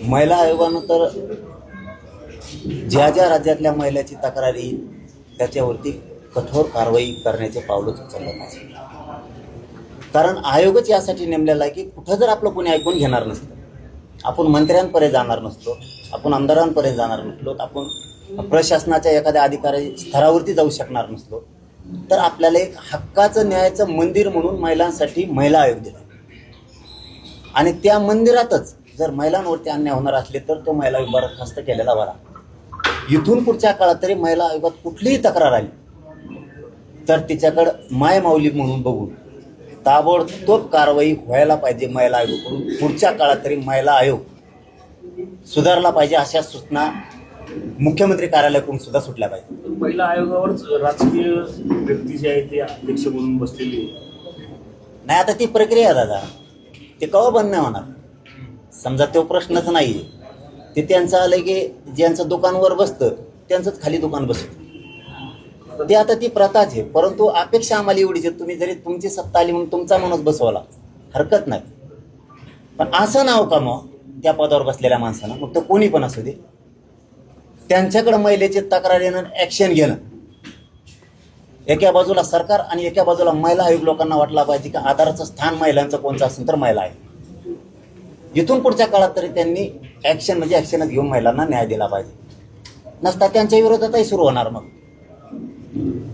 महिला आयोगानं तर ज्या ज्या राज्यातल्या महिलाची तक्रार येईल त्याच्यावरती कठोर कारवाई करण्याचे पावलंच उचललं पाहिजे. कारण आयोगच यासाठी नेमलेला आहे की कुठं जर आपलं कोणी ऐकून घेणार नसतं आपण मंत्र्यांपर्यंत जाणार नसतो आपण आमदारांपर्यंत जाणार नसलो आपण प्रशासनाच्या एखाद्या अधिकारी स्तरावरती जाऊ शकणार नसलो तर आपल्याला एक हक्काचं न्यायाचं मंदिर म्हणून महिलांसाठी महिला आयोग दिला. आणि त्या मंदिरातच जर महिलांवरती अन्याय होणार असले तर तो महिला आयोग बरखास्त केलेला बरा. इथून पुढच्या काळात तरी महिला आयोगात कुठलीही तक्रार आली. तर तिच्याकडं माय माऊली म्हणून बघून ताबडतोब कारवाई व्हायला पाहिजे महिला आयोगाकडून. पुढच्या काळात तरी महिला आयोग सुधारला पाहिजे अशा सूचना मुख्यमंत्री कार्यालयाकडून सुद्धा सुटल्या पाहिजे. महिला आयोगावरच राजकीय व्यक्ती जे आहे ते अध्यक्ष म्हणून बसलेली. नाही आता ती प्रक्रिया दादा. ते कवा बंद नाही होणार? समजा तो प्रश्नच नाही ते त्यांचं आलं की ज्यांचं दुकानवर बसतं त्यांचंच खाली दुकान बसतं. ते आता ती प्रथाच आहे परंतु अपेक्षा आम्हाला एवढीच आहे तुम्ही जरी तुमची सत्ता आली म्हणून तुमचा माणूस बसवला हरकत नाही. पण असं नाव का मग त्या पदावर बसलेल्या माणसानं? मग तो कोणी पण असू दे. त्यांच्याकडे महिलेची तक्रार येणं ॲक्शन घेणं. एका बाजूला सरकार आणि एका बाजूला महिला आयोग लोकांना वाटला पाहिजे की आधाराचं स्थान महिलांचं कोणतं असेल तर महिला आहे. इथून पुढच्या काळात तरी त्यांनी ॲक्शन म्हणजे ॲक्शनच घेऊन महिलांना न्याय दिला पाहिजे. नसता त्यांच्या विरोधातही सुरू होणार मग.